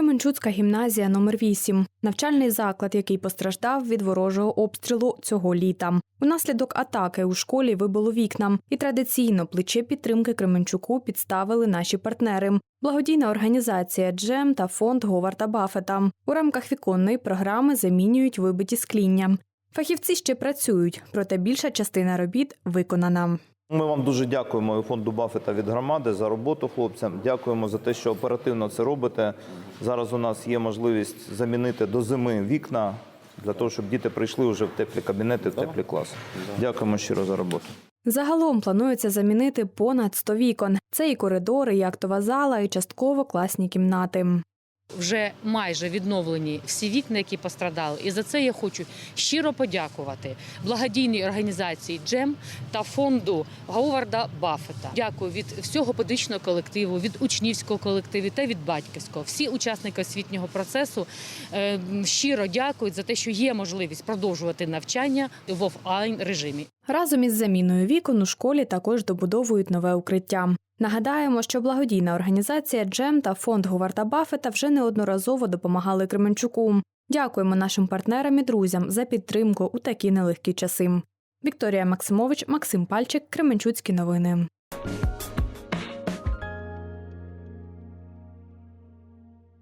Кременчуцька гімназія номер 8 навчальний заклад, який постраждав від ворожого обстрілу цього літа. Унаслідок атаки у школі вибило вікна, і традиційно плече підтримки Кременчуку підставили наші партнери. Благодійна організація Джем та фонд Говарда Баффета. У рамках віконної програми замінюють вибиті скління. Фахівці ще працюють, проте більша частина робіт виконана. Ми вам дуже дякуємо і фонду Баффета від громади за роботу хлопцям. Дякуємо за те, що оперативно це робите. Зараз у нас є можливість замінити до зими вікна для того, щоб діти прийшли вже в теплі кабінети, в теплі класи. Дякуємо щиро за роботу. Загалом планується замінити понад 100 вікон. Це і коридори, і актова зала, і частково класні кімнати. Вже майже відновлені всі вікна, які пострадали. І за це я хочу щиро подякувати благодійній організації Джем та фонду Говарда Баффета. Дякую від всього педагогічного колективу, від учнівського колективу та від батьківського. Всі учасники освітнього процесу е, щиро дякують за те, що є можливість продовжувати навчання в офлайн режимі. Разом із заміною вікон у школі також добудовують нове укриття. Нагадаємо, що благодійна організація Джем та фонд Говарда Баффета вже неодноразово допомагали Кременчуку. Дякуємо нашим партнерам і друзям за підтримку у такі нелегкі часи. Вікторія Максимович, Максим Пальчик, Кременчуцькі новини.